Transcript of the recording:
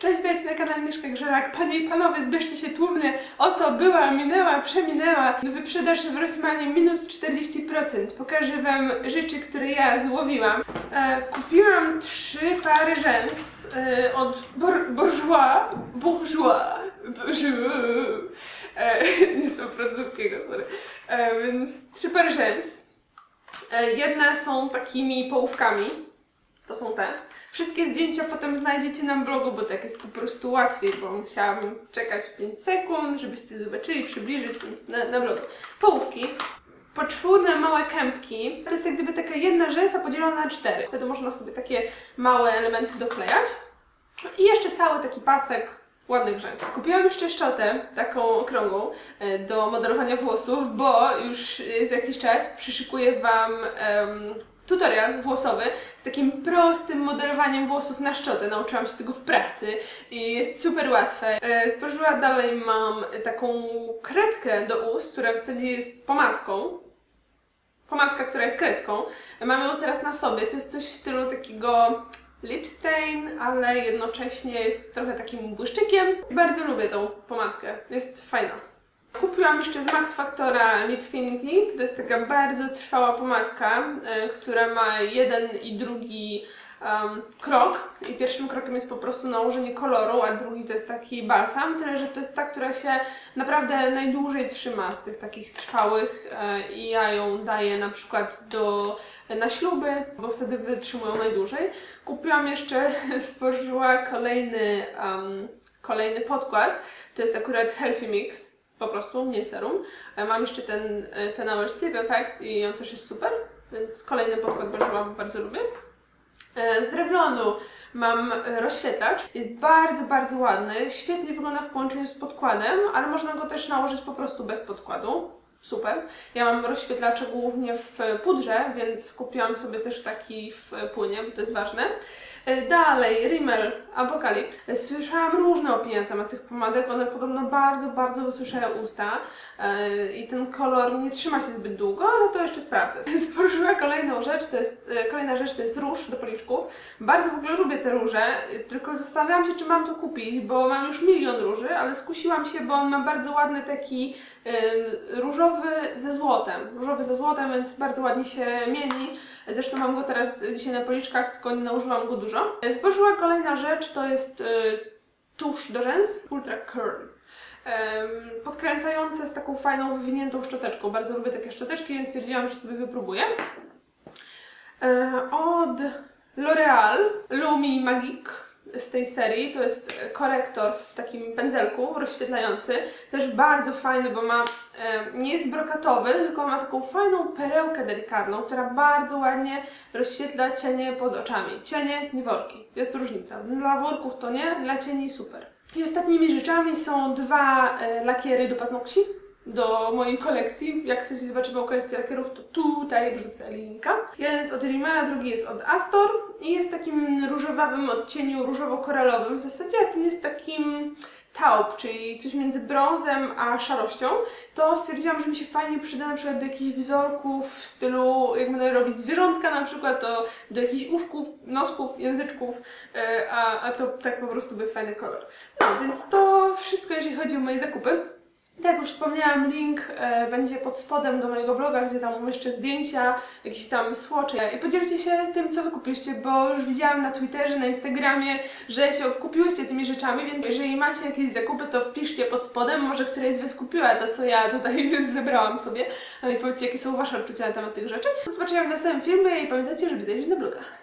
Cześć, witajcie na kanale Mieszka Grzelak. Panie i panowie, zbierzcie się tłumnie. Oto była, minęła, przeminęła. Wyprzedaż w Rossmanie minus 40%. Pokażę wam rzeczy, które ja złowiłam. E, kupiłam trzy pary rzęs e, od Bour Bourgeois. Bourgeois. Bourgeois. E, nie znam francuskiego, sorry. E, więc trzy pary rzęs. E, jedne są takimi połówkami. To są te. Wszystkie zdjęcia potem znajdziecie na blogu, bo tak jest po prostu łatwiej, bo musiałam czekać 5 sekund, żebyście zobaczyli, przybliżyć, więc na, na blogu. Połówki. Poczwórne małe kępki. To jest jak gdyby taka jedna rzęsa podzielona na cztery. Wtedy można sobie takie małe elementy doklejać. I jeszcze cały taki pasek ładnych rzęs. Kupiłam jeszcze szczotę, taką okrągłą, e, do modelowania włosów, bo już jest jakiś czas przyszykuję Wam em, tutorial włosowy z takim prostym modelowaniem włosów na szczotę. Nauczyłam się tego w pracy i jest super łatwe. E, Spożyła dalej mam taką kredkę do ust, która w zasadzie jest pomadką. Pomadka, która jest kredką. Mam ją teraz na sobie. To jest coś w stylu takiego lip stain, ale jednocześnie jest trochę takim błyszczykiem. Bardzo lubię tą pomadkę. Jest fajna. Kupiłam jeszcze z Max Factora Lipfinity. To jest taka bardzo trwała pomadka, e, która ma jeden i drugi em, krok. I pierwszym krokiem jest po prostu nałożenie koloru, a drugi to jest taki balsam. Tyle, że to jest ta, która się naprawdę najdłużej trzyma z tych takich trwałych e, i ja ją daję na przykład do, na śluby, bo wtedy wytrzymują najdłużej. Kupiłam jeszcze, spożyła kolejny, em, kolejny podkład. To jest akurat Healthy Mix po prostu, nie serum. E, Mam jeszcze ten, e, ten Hour Sleep Effect i on też jest super, więc kolejny podkład użyłam, bardzo lubię. E, Z Revlonu mam rozświetlacz. Jest bardzo, bardzo ładny. Świetnie wygląda w połączeniu z podkładem, ale można go też nałożyć po prostu bez podkładu. Super. Ja mam rozświetlacze głównie w pudrze, więc kupiłam sobie też taki w płynie, bo to jest ważne. E, Dalej, Rimmel Apocalypse. E, Słyszałam różne opinie na temat tych pomadek. One podobno bardzo, bardzo wysuszają usta e, i ten kolor nie trzyma się zbyt długo, ale to jeszcze sprawdzę. Spożyła kolejną rzecz, to jest, kolejna rzecz to jest róż do policzków. Bardzo w ogóle lubię te róże, tylko zastanawiałam się, czy mam to kupić, bo mam już milion róży, ale skusiłam się, bo on ma bardzo ładny taki różowy ze złotem. Różowy ze złotem, więc bardzo ładnie się mieni. Zresztą mam go teraz dzisiaj na policzkach, tylko nie nałożyłam go dużo. Spożyła kolejna rzecz, to jest y, tusz do rzęs Ultra Curl. Podkręcające z taką fajną, wywiniętą szczoteczką. Bardzo lubię takie szczoteczki, więc stwierdziłam, że sobie wypróbuję. E, od L'Oreal Lumi Magique z tej serii. To jest korektor w takim pędzelku rozświetlający. Też bardzo fajny, bo ma, e, nie jest brokatowy, tylko ma taką fajną perełkę delikatną, która bardzo ładnie rozświetla cienie pod oczami. Cienie, nie worki. Jest różnica. Dla worków to nie, dla cieni super. I ostatnimi rzeczami są dwa e, lakiery do paznokci do mojej kolekcji. Jak chcecie zobaczyć moją kolekcję lakierów, to tutaj wrzucę linka. Jeden jest od Rimmela, drugi jest od Astor i jest takim różowawym odcieniu, różowo-koralowym. W zasadzie ten jest takim taupe, czyli coś między brązem a szarością, to stwierdziłam, że mi się fajnie przyda na przykład do jakichś wzorków w stylu, jak będę robić zwierzątka na przykład, to do jakichś uszków, nosków, języczków, e, a, a to tak po prostu bez fajny kolor. No, więc to wszystko, jeżeli chodzi o moje zakupy. Tak jak już wspomniałam, link e, będzie pod spodem do mojego bloga, gdzie tam umieszczę zdjęcia, jakieś tam słocze i podzielcie się tym, co wy kupiliście, bo już widziałam na Twitterze, na Instagramie, że się obkupiłyście tymi rzeczami, więc jeżeli macie jakieś zakupy, to wpiszcie pod spodem, może któraś z was kupiła to, co ja tutaj zebrałam sobie, no i powiedzcie, jakie są wasze odczucia na temat tych rzeczy. Do zobaczenia w następnym filmie i pamiętajcie, żeby zajrzeć na bloga.